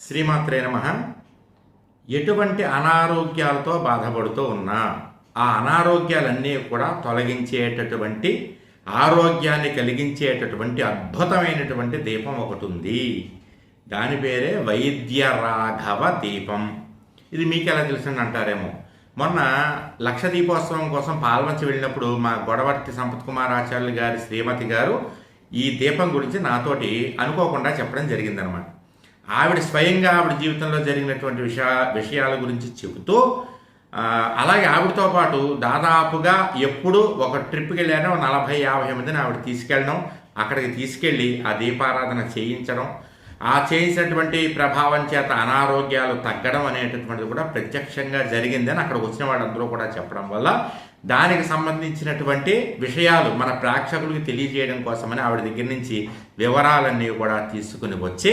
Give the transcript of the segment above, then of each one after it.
శ్రీమాత్రే నమ. ఎటువంటి అనారోగ్యాలతో బాధపడుతూ ఉన్నా ఆ అనారోగ్యాలన్నీ కూడా తొలగించేటటువంటి ఆరోగ్యాన్ని కలిగించేటటువంటి అద్భుతమైనటువంటి దీపం ఒకటి ఉంది. దాని పేరే వైద్య రాఘవ దీపం. ఇది మీకు ఎలా తెలిసింది అంటారేమో. మొన్న లక్ష దీపోత్సవం కోసం పాల్వంచి వెళ్ళినప్పుడు మా గొడవర్తి సంపత్ కుమార్ ఆచార్యులు గారి శ్రీమతి గారు ఈ దీపం గురించి నాతోటి అనుకోకుండా చెప్పడం జరిగిందనమాట ఆవిడ స్వయంగా ఆవిడ జీవితంలో జరిగినటువంటి విషయా విషయాల గురించి చెబుతూ అలాగే ఆవిడతో పాటు దాదాపుగా ఎప్పుడు ఒక ట్రిప్కి వెళ్ళానో నలభై యాభై మందిని ఆవిడ తీసుకెళ్ళడం అక్కడికి తీసుకెళ్ళి ఆ దీపారాధన చేయించడం ఆ చేయించినటువంటి ప్రభావం చేత అనారోగ్యాలు తగ్గడం అనేటటువంటిది కూడా ప్రత్యక్షంగా జరిగిందని అక్కడికి వచ్చిన వాళ్ళందరూ కూడా చెప్పడం వల్ల దానికి సంబంధించినటువంటి విషయాలు మన ప్రేక్షకులకి తెలియజేయడం కోసమని ఆవిడ దగ్గర నుంచి వివరాలన్నీ కూడా తీసుకుని వచ్చి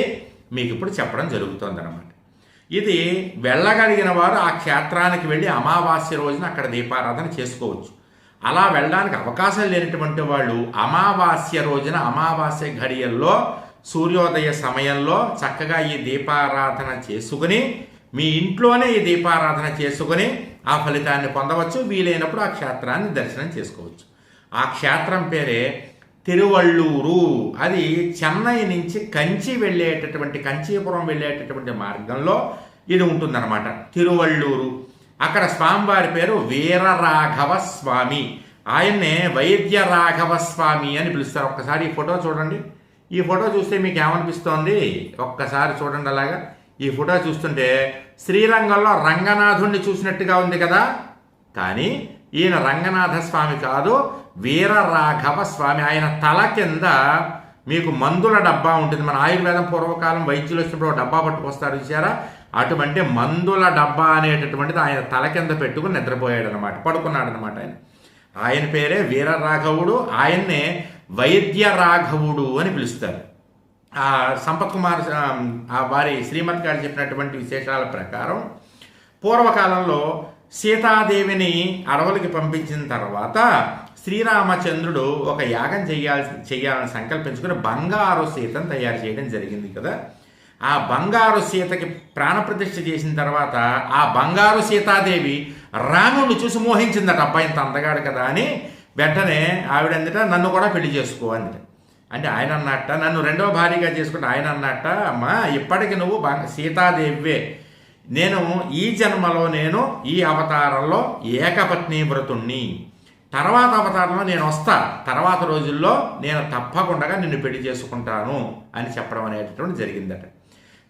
మీకు ఇప్పుడు చెప్పడం జరుగుతుందన్నమాట. ఇది వెళ్ళగలిగిన వారు ఆ క్షేత్రానికి వెళ్ళి అమావాస్య రోజున అక్కడ దీపారాధన చేసుకోవచ్చు. అలా వెళ్ళడానికి అవకాశం లేనటువంటి వాళ్ళు అమావాస్య రోజున అమావాస్య ఘడియల్లో సూర్యోదయ సమయంలో చక్కగా ఈ దీపారాధన చేసుకుని మీ ఇంట్లోనే ఈ దీపారాధన చేసుకుని ఆ ఫలితాన్ని పొందవచ్చు. వీలైనప్పుడు ఆ క్షేత్రాన్ని దర్శనం చేసుకోవచ్చు. ఆ క్షేత్రం పేరే తిరువళ్ళూరు. అది చెన్నై నుంచి కంచి వెళ్ళేటటువంటి కంచీపురం వెళ్ళేటటువంటి మార్గంలో ఇది ఉంటుందన్నమాట. తిరువళ్ళూరు. అక్కడ స్వామివారి పేరు వీరరాఘవ స్వామి. ఆయన్నే వైద్య రాఘవ స్వామి అని పిలుస్తారు. ఒక్కసారి ఈ ఫోటో చూడండి. ఈ ఫోటో చూస్తే మీకు ఏమనిపిస్తోంది? ఒక్కసారి చూడండి అలాగా. ఈ ఫోటో చూస్తుంటే శ్రీరంగంలో రంగనాథుణ్ణి చూసినట్టుగా ఉంది కదా. కానీ ఈయన రంగనాథ స్వామి కాదు. వీర రాఘవ స్వామి ఆయన తల కింద మీకు మందుల డబ్బా ఉంటుంది. మన ఆయుర్వేదం పూర్వకాలం వైద్యులు వచ్చినప్పుడు డబ్బా పట్టుకొస్తారు చూసారా అటువంటి మందుల డబ్బా అనేటటువంటిది ఆయన తల కింద పెట్టుకుని నిద్రపోయాడు అనమాట పడుకున్నాడు అనమాట ఆయన. ఆయన పేరే వీరరాఘవుడు ఆయన్నే వైద్య రాఘవుడు అని పిలుస్తారు. ఆ సంపత్ కుమార్ ఆ, వారి శ్రీమతి గారు చెప్పినటువంటి విశేషాల ప్రకారం పూర్వకాలంలో సీతాదేవిని అడవులకి పంపించిన తర్వాత శ్రీరామచంద్రుడు ఒక యాగం చేయాల్సి చేయాలని సంకల్పించుకుని బంగారు సీతను తయారు చేయడం జరిగింది కదా. ఆ బంగారు సీతకి ప్రాణప్రతిష్ఠ చేసిన తర్వాత ఆ బంగారు సీతాదేవి రాముడిని చూసి మోహించిందట అబ్బాయి ఇంత అందగాడు కదా అని వెంటనే ఆవిడందట నన్ను కూడా పెళ్ళి చేసుకో అందిట. అంటే ఆయన అన్నట్ట నన్ను రెండవ భార్యగా చేసుకుంటే ఆయన అన్నట్ట అమ్మా ఇప్పటికి నువ్వు బంగ సీతాదేవివే. నేను ఈ జన్మలో నేను ఈ అవతారంలో ఏకపత్ని వ్రతుణ్ణి తర్వాత అవతారంలో నేను వస్తా. తర్వాత రోజుల్లో నేను తప్పకుండా నిన్ను పెళ్ళి చేసుకుంటాను అని చెప్పడం అనేటటువంటి జరిగిందట.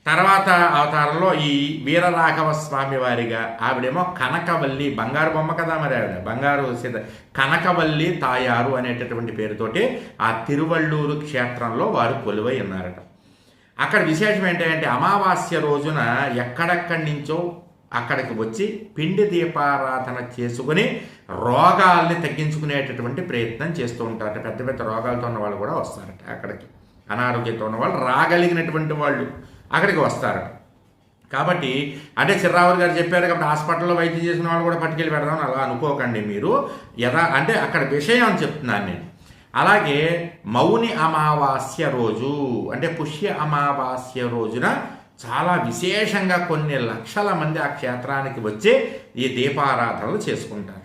తర్వాత అవతారంలో ఈ వీరరాఘవ స్వామి వారిగా ఆవిడేమో కనకవల్లి బంగారు బొమ్మ కదా మరి ఆవిడ? బంగారు సీత కనకవల్లి తాయారు అనేటటువంటి పేరుతోటి ఆ తిరువళ్ళూరు క్షేత్రంలో వారు కొలువై ఉన్నారట. అక్కడ విశేషం ఏంటంటే అమావాస్య రోజున ఎక్కడెక్కడి నుంచో అక్కడికి వచ్చి పిండి దీపారాధన చేసుకుని రోగాల్ని తగ్గించుకునేటటువంటి ప్రయత్నం చేస్తూ ఉంటారట. పెద్ద పెద్ద రోగాలతో ఉన్న వాళ్ళు కూడా వస్తారట అక్కడికి. అనారోగ్యంతో ఉన్న వాళ్ళు రాగలిగినటువంటి వాళ్ళు అక్కడికి వస్తారట. కాబట్టి అంటే చిర్రావులు గారు చెప్పారు కాబట్టి హాస్పిటల్లో వైద్యం చేసిన వాళ్ళు కూడా పట్టుకెళ్ళి పెడదాం అలా అనుకోకండి మీరు. యథా అంటే అక్కడ విషయం చెప్తున్నాను నేను. అలాగే మౌని అమావాస్య రోజు అంటే పుష్య అమావాస్య రోజున చాలా విశేషంగా కొన్ని లక్షల మంది ఆ క్షేత్రానికి వచ్చి ఈ దీపారాధనలు చేసుకుంటారు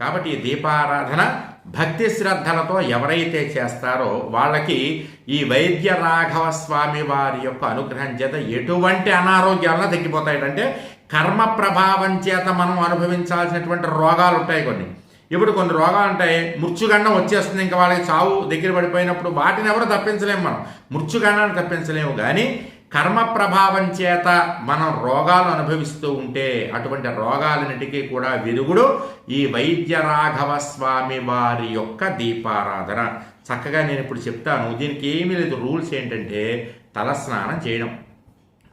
కాబట్టి ఈ దీపారాధన భక్తి శ్రద్ధలతో ఎవరైతే చేస్తారో వాళ్ళకి ఈ వైద్య రాఘవ స్వామి వారి యొక్క అనుగ్రహం చేత ఎటువంటి అనారోగ్యాలను తగ్గిపోతాయంటే కర్మ ప్రభావం చేత మనం అనుభవించాల్సినటువంటి రోగాలు ఉంటాయి కొన్ని. ఇప్పుడు కొన్ని రోగాలు ఉంటాయి మృత్యుగండం వచ్చేస్తుంది ఇంకా వాళ్ళకి చావు దగ్గర పడిపోయినప్పుడు వాటిని ఎవరు తప్పించలేము మనం. మృత్యుగండాన్ని తప్పించలేము. కానీ కర్మ ప్రభావం చేత మనం రోగాలు అనుభవిస్తూ ఉంటే అటువంటి రోగాలన్నిటికీ కూడా విరుగుడు ఈ వైద్య రాఘవ స్వామి వారి యొక్క దీపారాధన. చక్కగా నేను ఇప్పుడు చెప్తాను దీనికి ఏమీ లేదు. రూల్స్ ఏంటంటే తలస్నానం చేయడం.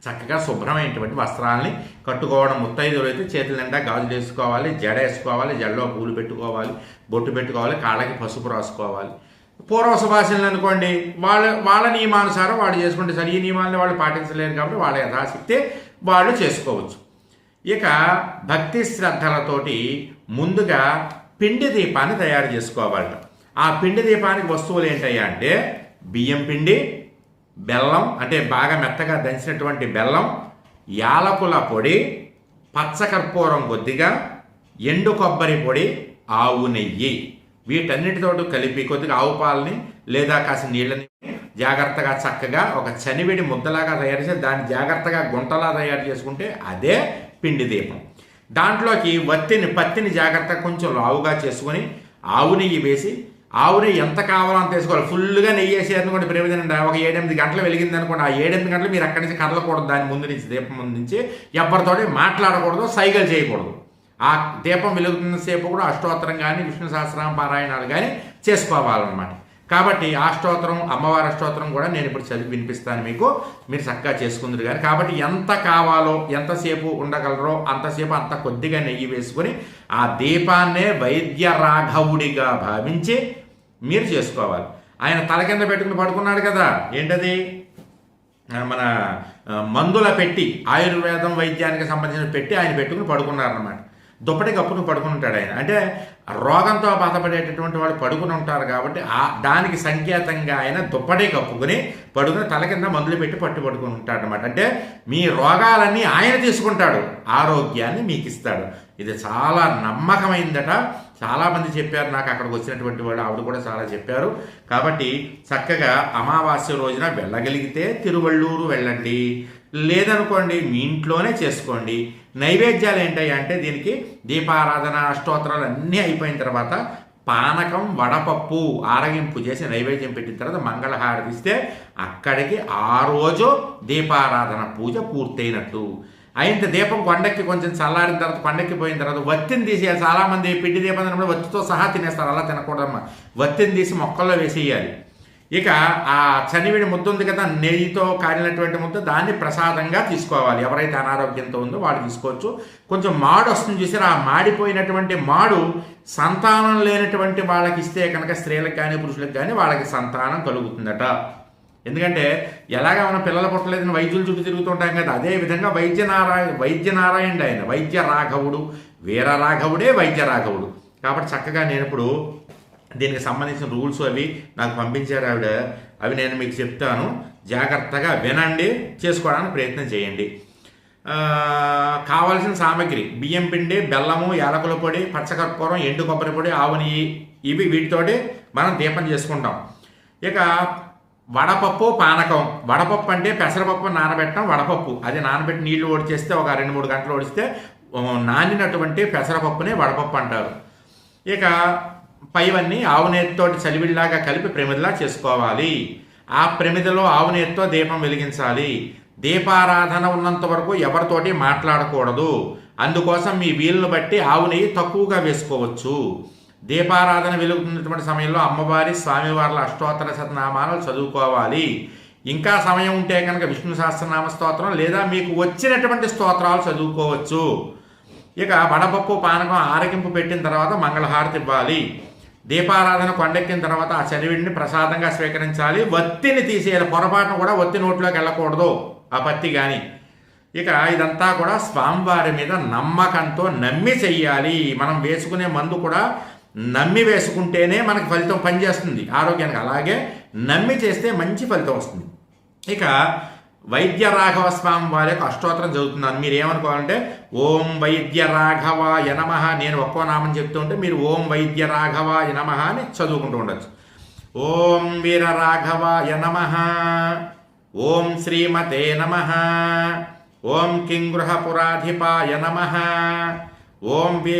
చక్కగా శుభ్రమైనటువంటి వస్త్రాలని కట్టుకోవడం. ముత్తైదులు అయితే చేతుల నిండా గాజులు వేసుకోవాలి జడ వేసుకోవాలి జడలో పూలు పెట్టుకోవాలి బొట్టు పెట్టుకోవాలి కాళ్ళకి పసుపు రాసుకోవాలి. పూర్వ సుభాషణలు అనుకోండి వాళ్ళ వాళ్ళ నియమానుసారం వాళ్ళు చేసుకుంటే సరే. ఈ నియమాలను వాళ్ళు పాటించలేరు కాబట్టి వాళ్ళ యథాశక్తి వాళ్ళు చేసుకోవచ్చు. ఇక భక్తి శ్రద్ధలతోటి ముందుగా పిండి దీపాన్ని తయారు చేసుకోవాలట. ఆ పిండి దీపానికి వస్తువులు ఏంటయ్యా అంటే బియ్యం పిండి బెల్లం అంటే బాగా మెత్తగా దంచినటువంటి బెల్లం యాలకుల పొడి పచ్చకర్పూరం కొద్దిగా ఎండు కొబ్బరి పొడి ఆవు నెయ్యి. వీటన్నిటితోటి కలిపి కొద్దిగా ఆవు పాలని లేదా కాసి నీళ్ళని జాగ్రత్తగా చక్కగా ఒక చనివిడి ముద్దలాగా తయారు చేసి దాన్ని జాగ్రత్తగా గుంటలా తయారు చేసుకుంటే అదే పిండి దీపం. దాంట్లోకి వత్తిని పత్తిని జాగ్రత్తగా కొంచెం లావుగా చేసుకొని ఆవు నెయ్యి వేసి ఆవు నెయ్యి ఎంత కావాలో అంత వేసుకోవాలి. ఫుల్గా నెయ్యి వేసేదనుకోండి ప్రయోజనం ఒక ఏడెనిమిది గంటలు వెలిగింది అనుకోండి. ఆ ఏడెనిమిది గంటలు మీరు అక్కడి నుంచి కదలకూడదు. దాని ముందు నుంచి దీపం ముందు నుంచి ఎవరితోటి మాట్లాడకూడదు సైకిల్ చేయకూడదు. ఆ దీపం వెలుగుతున్నసేపు కూడా అష్టోత్తరం కానీ విష్ణు సహస్రం పారాయణాలు కానీ చేసుకోవాలన్నమాట. కాబట్టి అష్టోత్తరం అమ్మవారి అష్టోత్తరం కూడా నేను ఇప్పుడు చదివి వినిపిస్తాను మీకు. మీరు చక్కగా చేసుకుందరు కానీ కాబట్టి ఎంత కావాలో ఎంతసేపు ఉండగలరో అంతసేపు అంత కొద్దిగా నెయ్యి వేసుకొని ఆ దీపాన్నే వైద్య రాఘవుడిగా భావించి మీరు చేసుకోవాలి. ఆయన తల కింద పెట్టుకుని పడుకున్నాడు కదా. ఏంటది? మన మందుల పెట్టి ఆయుర్వేదం వైద్యానికి సంబంధించిన పెట్టి ఆయన పెట్టుకుని పడుకున్నారన్నమాట. దుప్పటి కప్పును పడుకుని ఉంటాడు ఆయన. అంటే రోగంతో బాధపడేటటువంటి వాళ్ళు పడుకుని ఉంటారు కాబట్టి ఆ దానికి సంకేతంగా ఆయన దుప్పటి కప్పుకుని పడుకుని తల కింద మందులు పెట్టి పట్టు పడుకుని ఉంటాడు అనమాట అంటే మీ రోగాలన్నీ ఆయన తీసుకుంటాడు. ఆరోగ్యాన్ని మీకు ఇస్తాడు. ఇది చాలా నమ్మకమైందట. చాలామంది చెప్పారు నాకు అక్కడికి వచ్చినటువంటి వాడు ఆవిడ కూడా చాలా చెప్పారు. కాబట్టి చక్కగా అమావాస్య రోజున వెళ్ళగలిగితే తిరువళ్ళూరు వెళ్ళండి. లేదనుకోండి మీ ఇంట్లోనే చేసుకోండి. నైవేద్యాలు ఏంటాయి అంటే దీనికి దీపారాధన అష్టోత్తరాలు అన్నీ అయిపోయిన తర్వాత పానకం వడపప్పు ఆరగింపు చేసి నైవేద్యం పెట్టిన తర్వాత మంగళహారతి ఇస్తే అక్కడికి ఆ రోజు దీపారాధన పూజ పూర్తయినట్టు. అయిన దీపం కొండక్కి కొంచెం చల్లారిన తర్వాత కొండక్కి పోయిన తర్వాత వత్తిని తీసేయాలి చాలామంది పిండి దీపం వత్తితో సహా తినేస్తారు. అలా తినకూడదమ్మా. వత్తిని తీసి మొక్కల్లో వేసేయాలి. ఇక ఆ చనివిడి ముద్ద ఉంది కదా నెయ్యితో కాలినటువంటి ముద్ద దాన్ని ప్రసాదంగా తీసుకోవాలి. ఎవరైతే అనారోగ్యంతో ఉందో వాళ్ళు తీసుకోవచ్చు. కొంచెం మాడు వస్తుంది చూసారు ఆ మాడిపోయినటువంటి మాడు సంతానం లేనటువంటి వాళ్ళకి ఇస్తే కనుక స్త్రీలకు కానీ పురుషులకు కానీ వాళ్ళకి సంతానం కలుగుతుందట. ఎందుకంటే ఎలాగా మనం పిల్లల పుట్టలేదని వైద్యులు చుట్టూ తిరుగుతుంటాం కదా అదే విధంగా వైద్యనారాయణ వైద్యనారాయణుడు వైద్య ఆయన వైద్య రాఘవుడు వీర రాఘవుడే వైద్య రాఘవుడు. కాబట్టి చక్కగా నేను ఇప్పుడు దీనికి సంబంధించిన రూల్స్ అవి నాకు పంపించారు ఆవిడ. అవి నేను మీకు చెప్తాను. జాగ్రత్తగా వినండి చేసుకోవడానికి ప్రయత్నం చేయండి. కావాల్సిన సామాగ్రి బియ్యం పిండి బెల్లము యాలకుల పొడి పచ్చకర్పూరం ఎండు కొబ్బరి పొడి ఆవు నెయ్యి ఇవి వీటితోటి మనం దీపం చేసుకుంటాం. ఇక వడపప్పు పానకం. వడపప్పు అంటే పెసరపప్పు నానబెట్టడం వడపప్పు. అది నానబెట్టి నీళ్ళు ఓడిచేస్తే ఒక రెండు మూడు గంటలు ఓడిస్తే నానినటువంటి పెసరపప్పునే వడపప్పు అంటారు. ఇక పైవన్నీ ఆవునేతితోటి చలివిడిలాగా కలిపి ప్రమిదలా చేసుకోవాలి. ఆ ప్రమిదలో ఆవునేతితో దీపం వెలిగించాలి. దీపారాధన ఉన్నంత వరకు ఎవరితోటి మాట్లాడకూడదు. అందుకోసం మీ వీలును బట్టి ఆవు నెయ్యి తక్కువగా వేసుకోవచ్చు. దీపారాధన వెలుగుతున్నటువంటి సమయంలో అమ్మవారి స్వామివార్ల అష్టోత్తర శతనామాలు చదువుకోవాలి. ఇంకా సమయం ఉంటే కనుక విష్ణు సహస్రనామ స్తోత్రం లేదా మీకు వచ్చినటువంటి స్తోత్రాలు చదువుకోవచ్చు. ఇక వడపప్పు పానకం ఆరగింపు పెట్టిన తర్వాత మంగళహారతి ఇవ్వాలి. దీపారాధన కొండెక్కిన తర్వాత ఆ చదివిడిని ప్రసాదంగా స్వీకరించాలి. వత్తిని తీసేయాలి. పొరపాటును కూడా వత్తి నోట్లోకి వెళ్ళకూడదు. ఆ పత్తి కానీ ఇక ఇదంతా కూడా స్వామివారి మీద నమ్మకంతో నమ్మి చెయ్యాలి. మనం వేసుకునే మందు కూడా నమ్మి వేసుకుంటేనే మనకు ఫలితం పనిచేస్తుంది. ఆరోగ్యానికి అలాగే నమ్మి చేస్తే మంచి ఫలితం వస్తుంది. ఇక వైద్య రాఘవ స్వామి వారి యొక్క అష్టోత్తరం చదువుతున్నాను. మీరు ఏమనుకోవాలంటే ఓం వైద్య రాఘవ యనమ నేను ఒక్కో నామం చెప్తూ ఉంటే మీరు ఓం వైద్య రాఘవ యనమ అని చదువుకుంటూ ఉండొచ్చు. ఓం వీర రాఘవ యనమ ఓం శ్రీమతే నమ ఓం కింగృహపురాధిపాయ నమ ఓం వీ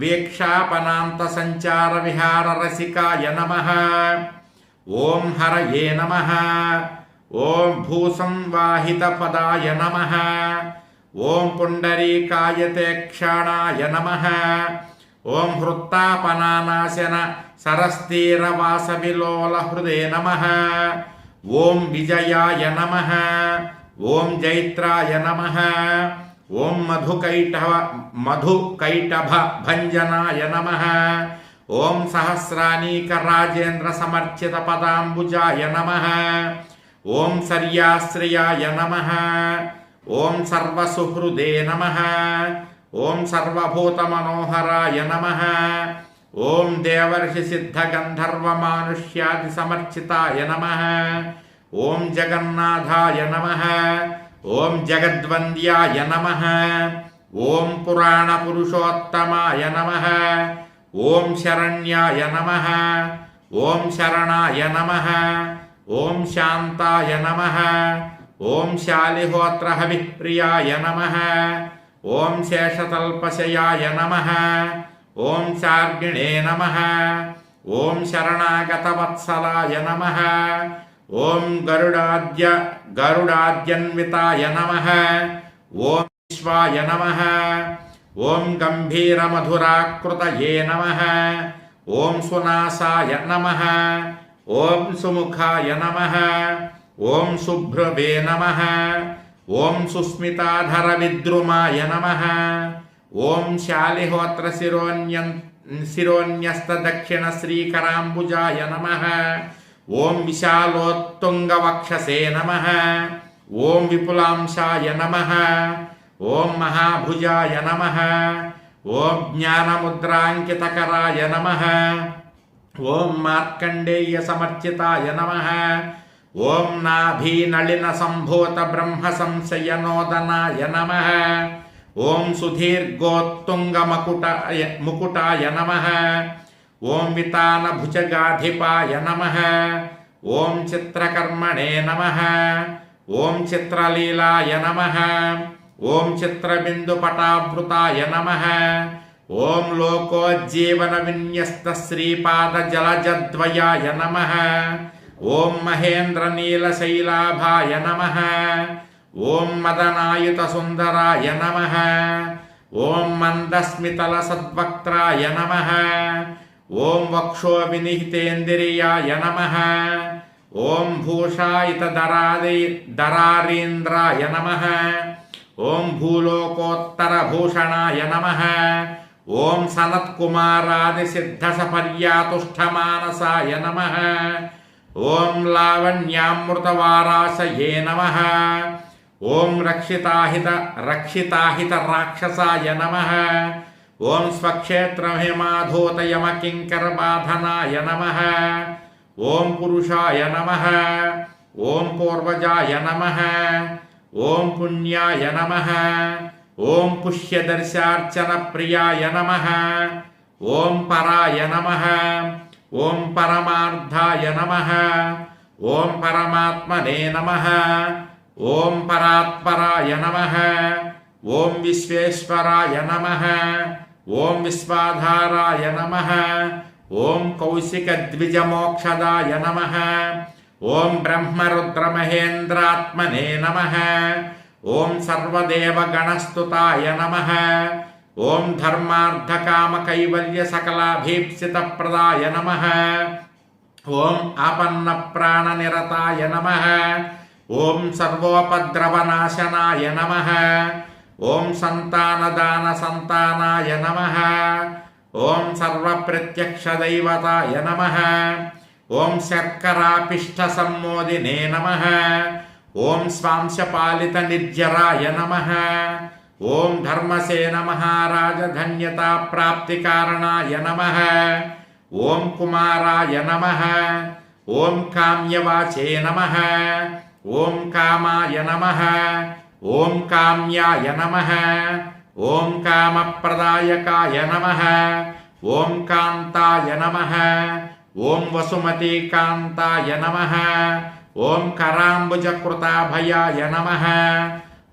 వీక్షాపనాంత సంచార విహార రసికాయ నమ ఓం హరయే నమ ఓం భూసంవాహితపదాయ నమ ఓం పుండరీకాయతే క్షాణాయ నమ ఓం హృత్తాపనానాశన సరస్తీరవాసవిలోల హృదే నమ ఓం విజయాయ నమ ఓం జైత్రాయ నమ ఓం మధుకైటభ మధుకైటభ భంజనాయ నమ ఓం సహస్రానీక రాజేంద్ర సమర్చిత పదాంబుజాయ నమ ఓం సర్యాశ్రయాయ నమ ఓం సర్వసుహృదే నమ ఓం సర్వభూతమనోహరాయ నమ ఓం దేవర్షి సిద్ధ గంధర్వ మానుష్యాది సమర్చితాయ నమ ఓం జగన్నాథాయ నమ ఓం జగద్వంద్యాయ నమ ఓం పురాణ పురుషోత్తమాయ నమ ఓం శరణ్యాయ నమ ఓం శరణాయ నమ ఓం శాంతాయ నమ ఓం శాలిహోత్ర హవిప్రియాయ నమ ఓం శేషతల్పశయాయ నమ ఓం శార్గిణే నమ ఓం శరణాగతవత్సలాయ నమ ఓం గరుడాద్య గరుడాద్యన్వితాయ నమ ఓం విశ్వాయ నమ ఓం గంభీరమధురాకృతయే నమ ఓం సునాసాయ నమ ఓం సుముఖాయ నమ. ఓం శుభ్రవే నమ. ఓం సుస్మితాధర విద్రుమాయ నమ. ఓం శాలిహోత్ర శిరోన్యం శిరోన్యస్త దక్షిణ శ్రీకరాంబుజాయ నమ. ఓం విశాలోత్తుంగవక్షసే నమ. ఓం విపులాంశాయ నమ. ఓం మహాభుజాయ నమ. ఓం జ్ఞానముద్రాంకితకరాయ నమ. ఓం మార్కండేయ సమర్చితాయ నమ ఓం నాభీనళిన సంభూత బ్రహ్మ సంశయనోదనాయ నమ ఓం సుధీర్ఘోత్తుంగ మకుటాయ ముకుటాయ నమ ఓం వితాన భుజగాధిపాయ నమ ఓం చిత్రకర్మణే నమ ఓం చిత్రలీలాయ నమ ఓం చిత్రబిందుపటావృతాయ నమ ఓం లోకోజ్జీవన విన్యస్త శ్రీపాద జలజద్వయాయ నమ ఓం మహేంద్ర నీలశైలాభాయ నమ ఓం మదనాయుత సుందరాయ నమ ఓం మందస్మితల సద్వక్త్రాయ నమ ఓం వక్షో వినిహితేంద్రియాయ నమ ఓం భూషాయిత దరాది దరారీంద్రాయ నమ ఓం భూలోకోత్తర భూషణాయ నమ ఓం సనత్కుమారాది సిద్ధ సపర్యాతుష్టమానసాయ నమ ఓం లావణ్యామృతవారాశయే నమ ఓం రక్షితాహిత రక్షితాహిత రాక్షసాయ నమ ఓం స్వక్షేత్రహిమాధూతయమకింకరబాధనాయ నమ ఓం పురుషాయ నమ ఓం పూర్వజాయ నమ ఓం పుణ్యాయ నమ ఓం పుష్యదర్శార్చన ప్రియాయ నమ ఓం పరాయ నమ ఓం పరమార్థాయ నమ ఓం పరమాత్మనే నమ ఓం పరాత్పరాయ నమ ఓం విశ్వేశ్వరాయ నమ ఓం విశ్వాధారాయ నమ ఓం కౌశికద్విజమోక్షదాయ నమ ఓం బ్రహ్మరుద్రమహేంద్రాత్మనే నమ ఓం సర్వదేవగణస్తుతాయ నమ. ఓం ధర్మార్థకామకైవల్య సకలాభీప్సితప్రదాయ నమ. ఓం ఆపన్న ప్రాణనిరతాయ నమ. ఓం సర్వోపద్రవనాశనాయ నమ. ఓం సంతానదాన సంతానాయ నమ. ఓం సర్వప్రత్యక్షదైవతాయ నమ. ఓం శర్కరాపిష్ట సమ్మోదినే నమ. ఓం స్వాంశపాలిత నిర్జరాయ నమ ఓం ధర్మసేన మహారాజ ధన్యతా ప్రాప్తి కారణాయ నమ ఓం కుమారాయ నమ ఓం కామ్యవాచే నమ ఓం కామాయ నమ ఓం కామ్యాయ నమ ఓం కామప్రదాయకాయ నమ ఓం కాంతాయ నమ ఓం వసుమతీకాంతాయ నమ ఓం కరాంబుజకృతాభయాయ నమ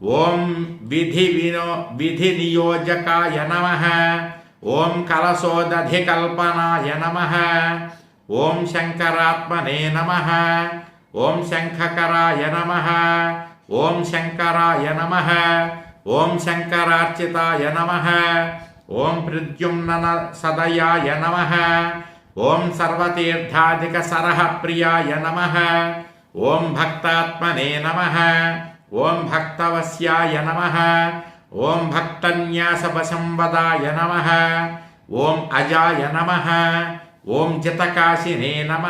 ఓం విధి వినో విధి నియోజకాయ నమ. ఓం కలశోదధికల్పనాయ నమ. ఓం శంకరాత్మనే నమ. ఓం శంఖకరాయ నమ. ఓం శంకరాయ నమ. ఓం శంకరార్చితాయ నమ. ఓం ప్రద్యుమ్న సదయాయ నమ. ఓం సర్వతీర్థాధిక సరహ ప్రియాయ నమ. ఓం భక్తాత్మనే నమ ఓం భక్తవస్యాయ నమ ఓం భక్తన్యాసవశంవదాయ నమ ఓం అజాయ నమ ఓం జితకాశినే నమ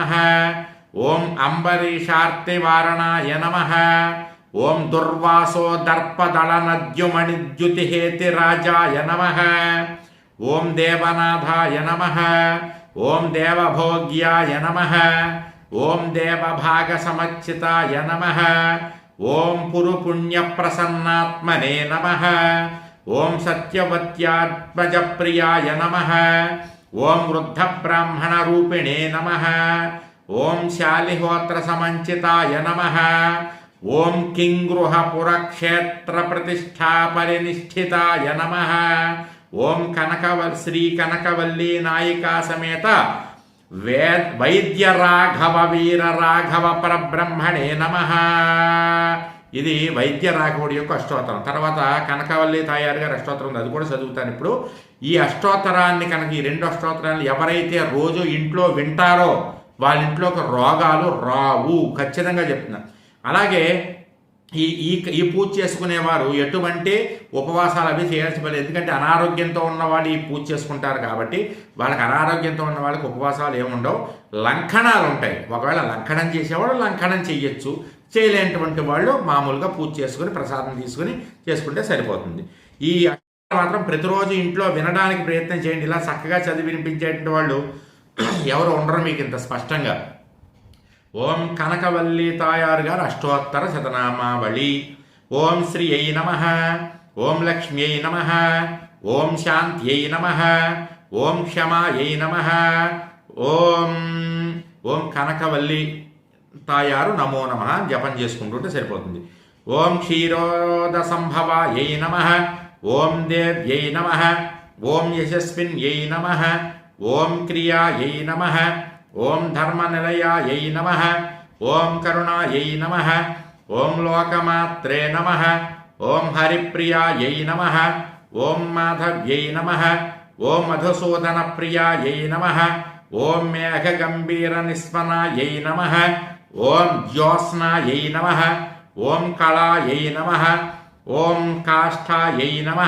ఓం అంబరీషార్తివారణాయ నమ ఓం దుర్వాసో దర్పదళనద్యుమణిద్యుతిహేతిరాజాయ నమ ఓం దేవనాథాయ నమ ఓం దేవభోగ్యాయ నమ ఓం దేవభాగ సమచ్చితాయ నమ ఓం పురుపుణ్యప్రసన్నాత్మనే నమ ఓం సత్యవత్యాత్మజ ప్రియాయ నమ ఓం వృద్ధ బ్రాహ్మణ రూపిణే నమ ఓం శాలిహోత్ర సమంచితాయ నమ ఓం వే వైద్య రాఘవ వీర రాఘవ పరబ్రహ్మణే నమ. ఇది వైద్య రాఘవుడి యొక్క అష్టోత్తరం. తర్వాత కనకవల్లి తాయారు గారి అష్టోత్తరం ఉంది. అది కూడా చదువుతాను ఇప్పుడు. ఈ అష్టోత్తరాన్ని కనుక ఈ రెండు అష్టోత్తరాన్ని ఎవరైతే రోజు ఇంట్లో వింటారో వాళ్ళ ఇంట్లోకి రోగాలు రావు. ఖచ్చితంగా చెప్తున్నా. అలాగే ఈ ఈ ఈ పూజ చేసుకునేవారు ఎటువంటి ఉపవాసాలు అవి చేయాల్సి పడలేదు ఎందుకంటే అనారోగ్యంతో ఉన్నవాళ్ళు ఈ పూజ చేసుకుంటారు కాబట్టి వాళ్ళకి అనారోగ్యంతో ఉన్న వాళ్ళకి ఉపవాసాలు ఏముండవు లంకణాలు ఉంటాయి. ఒకవేళ లంకణం చేసేవాడు లంకణం చేయొచ్చు చేయలేనటువంటి వాళ్ళు మామూలుగా పూజ చేసుకుని ప్రసాదం తీసుకుని చేసుకుంటే సరిపోతుంది. ఈ మాత్రం ప్రతిరోజు ఇంట్లో వినడానికి ప్రయత్నం చేయండి. ఇలా చక్కగా చదివి వినిపించేటువంటి వాళ్ళు ఎవరు ఉండరు మీకు ఇంత స్పష్టంగా. ఓం కనకవల్లి తాయారు గారు అష్టోత్తర శతనామావళి ఓం శ్రీ అయి నమ. ఓం లక్ష్మ్యై నమ. ఓం శాంత్యై నమ. ఓం క్షమాయై నమ. ఓం ఓం కనకవల్లి తాయారు నమో నమ జపం చేసుకుంటుంటే సరిపోతుంది. ఓం క్షీరోద సంభవాయై నమ. ఓం దేవ్యై నమ. ఓం యశస్విన్యై నమ. ఓం క్రియాయై నమ. ఓం ధర్మనిలయాయై నమ ఓం కరుణాయై నమ ఓం లోకమాత్రే నమ ఓం హరిప్రియాయై నమ ఓం మాధవ్యై నమ ఓం మధుసూదన ప్రియాయై నమ ఓం మేఘగంభీర నిస్వనాయై నమ ఓం జ్యోత్స్నాయై నమ ఓం కళాయై నమ ఓం కాష్టాయై నమ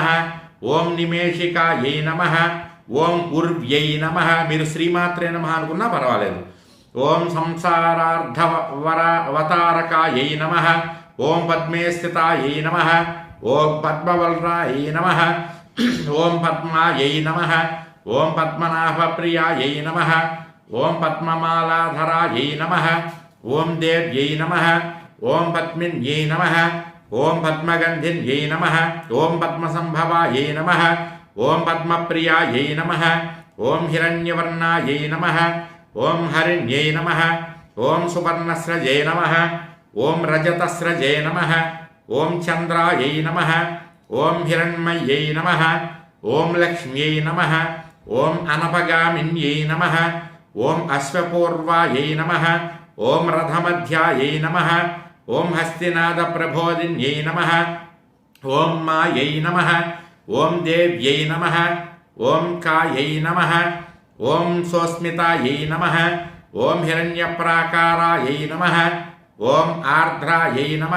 ఓం నిమేషికాయై నమ ఓం ఉర్వ్యై నమ మీరు శ్రీమాత్రే నమ అనుకున్నా పర్వాలేదు ఓం సంసారార్థ వర అవతారకాయై నమ ఓం పద్మే స్థితాయై నమ ఓం పద్మవల్రాయై నమ ఓం పద్మాయై నమ ఓం పద్మనాభప్రియాయై నమ ఓం పద్మమాలాధరాయై నమ ఓం దేవ్యై నమ ఓం పద్మిన్యై నమ ఓం పద్మగంధిన్యై నమ ఓం పద్మసంభవాయై నమ ఓం పద్మప్రియాయై నమ ఓం హిరణ్యవర్ణాయై నమ ఓం హరిణ్యై నమ ఓం సువర్ణస్రజే నమ ఓం రజతస్రజే నమ ఓం చంద్రాయై నమ ఓం హిరణ్మయ్యై నమ ఓం లక్ష్మ్యై నమ ఓం అనపగామిన్యై నమ ఓం అశ్వపూర్వాయై నమ ఓం రథమధ్యాయై నమ ఓం హస్తినాదప్రబోధిన్యై నమ ఓం మాయై నమ ఓం దేవ్యై నమ ఓం కాయై నమ ఓం సోస్మితాయై నమ ఓం హిరణ్యప్రాకారాయై నమ ఓం ఆర్ద్రాయై నమ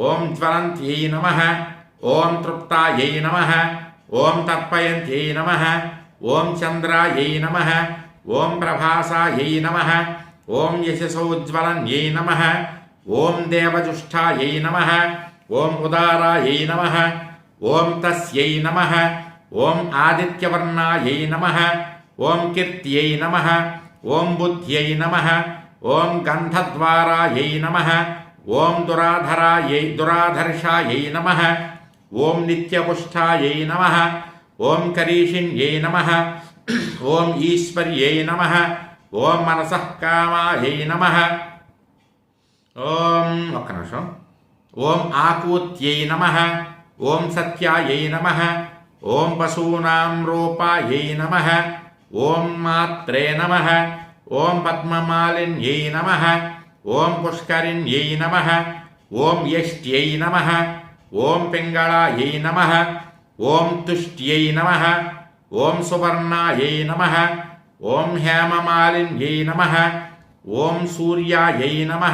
ఓం జ్వలంత్యై నమ ఓం తృప్తాయై నమ ఓం తత్పయంత్యై నమ ఓం చంద్రాయై నమ ఓం ప్రభాసాయై నమ ఓం యశసోజ్వలన్యై నమ ఓం దేవజుష్టాయై నమ ఓం ఉదారాయై నమ ఓం తస్యై నమ ఓం ఆదిత్యవర్ణాయై నమ ఓం కీర్త్యై నమ ఓం బుద్ధ్యై నమ ఓం గంధద్వారాయై నమ ఓం దురాధరాయై దురాధర్షాయై నమ ఓం నిత్యపుష్టాయై నమ ఓం కరీషిణ్యై నమ ఓం ఈశ్వర్యై నమ ఓం మనసఃకామాయై నమ ఓం ఒక్క నిమిషం ఓం ఆకూత్యై నమ ఓం సత్యాయై నమ ఓం పశూనాం రూపాయై నమ ఓం మాత్రే నమ ఓం పద్మమాలిన్యై నమ ఓం పుష్కరిణ్యై నమ ఓం యష్ట్యై నమ ఓం పింగళాయై నమ ఓం తుష్ట్యై నమ ఓం సువర్ణాయై నమ ఓం హేమమాలిన్యై నమ ఓం సూర్యాయై నమ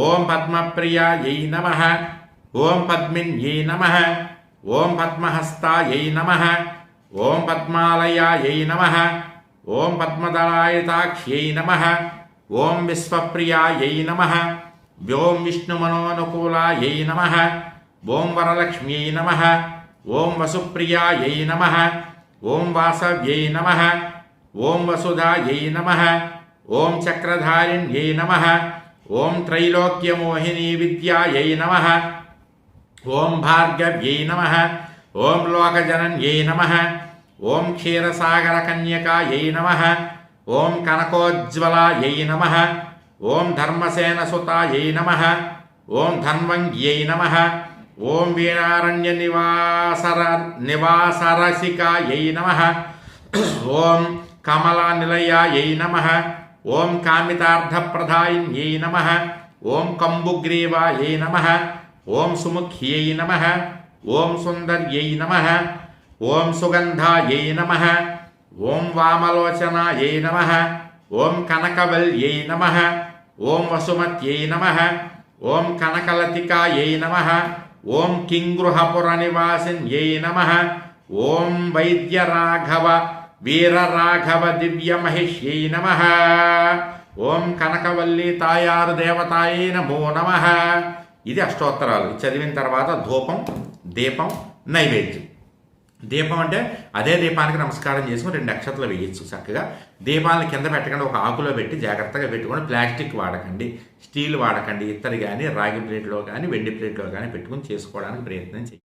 ఓం పద్మప్రియాయై నమ ఓం పద్మిన్యై నమ ఓం పద్మహస్తాయై నమ ఓం పద్మాలయాయై నమ ఓం పద్మదళాయతాక్ష్యై నమ ఓం విశ్వప్రియాయై నమ ఓం విష్ణుమనోనుకూలాయై నమ ఓం వరలక్ష్మ్యై నమ ఓం వసుప్రియాయై నమ ఓం వాసవ్యై నమ ఓం వసుధాయై నమ ఓం చక్రధారిణ్యై నమ ఓం త్రైలోక్యమోహిని విద్యాయై నమ ఓం భార్గవ్యై నమ ఓం లోకజనన్యై నమ ఓం క్షీరసాగరకన్యకాయై నమ ఓం కనకోజ్వలాయై నమ ఓం ధర్మసేనసుతాయై నమ ఓం ధన్వంగ్యై నమ ఓం వీణారణ్య నివాసర నివాసరసికాయై నమ ఓం కమలానిలయాయై నమ ఓం కామితార్థప్రదాయిన్యై నమ ఓం కంబుగ్రీవాయై నమ ఓం సుముఖ్యై నమ. ఓం సుందర్యై నమ. ఓం సుగంధాయై నమ. ఓం వామలోచనాయై నమ. ఓం కనకవల్యై నమ. ఓం వసుమత్యై నమ. ఓం కనకలతికాయై నమ. ఓం కింగృహపుర నివాసిన్యై నమ. ఓం వైద్యరాఘవ వీరరాఘవ దివ్యమహిష్యై నమ. ఓం కనకవల్లి తాయారు దేవతాయై నమో నమ. ఇది అష్టోత్తరాలు. చదివిన తర్వాత ధూపం దీపం నైవేద్యం. దీపం అంటే అదే దీపానికి నమస్కారం చేసుకుని రెండు అక్షతలు వేయచ్చు చక్కగా. దీపాలను కింద పెట్టకుండా ఒక ఆకులో పెట్టి జాగ్రత్తగా పెట్టుకొని ప్లాస్టిక్ వాడకండి. స్టీల్ వాడకండి. ఇత్తడి కానీ రాగి ప్లేట్లో కానీ వెండి ప్లేట్లో కానీ పెట్టుకుని చేసుకోవడానికి ప్రయత్నం చేయండి.